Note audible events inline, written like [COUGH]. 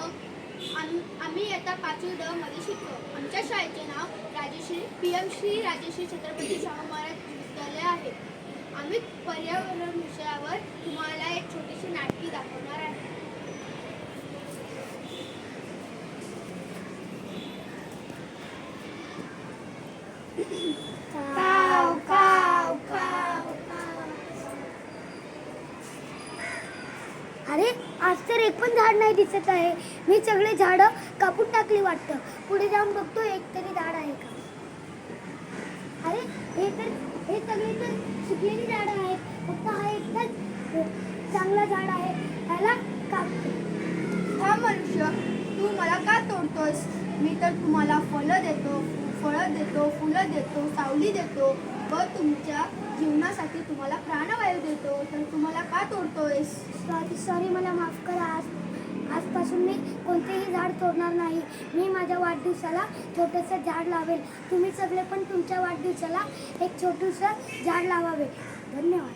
आम आम्ही आता पाचवी ड मध्ये शिकतो आमच्या शाळेचे नाव राजश्री पी एम श्री राजश्री छत्रपती शाहू महाराज विद्यालय आहे. आम्ही पर्यावरण विषयावर तुम्हाला एक छोटीशी नाटकी दाखवणार आहे. [CLEARS THROAT] काव अरे आज तर एक पण झाड नाही दिसत आहे. मी सगळे झाडं कापून टाकली वाटतं. पुढे जाऊन बघतो एक तरी झाड आहे का? अरे हे तर हे सगळे तर सुकलेली झाडं आहेत. फक्त हा एकटाच चांगला झाड आहे. त्याला कापतो. हा मनुष्य तू मला का तोडतोस मी तर तुम्हाला फळं देतो. फळं देतो फुलं देतो सावली देतो. व तुमच्या जीवनासाठी तुम्हाला प्राणवायू देतो. तर का तोडतोयस? सॉरी सॉरी मला माफ करा. आज आजपासून मी कोणतेही झाड तोडणार नाही. मी माझ्या वाढदिवसाला छोटंसं झाड लावेल. तुम्ही सगळे पण तुमच्या वाढदिवसाला एक छोटंसं झाड लावावे. धन्यवाद.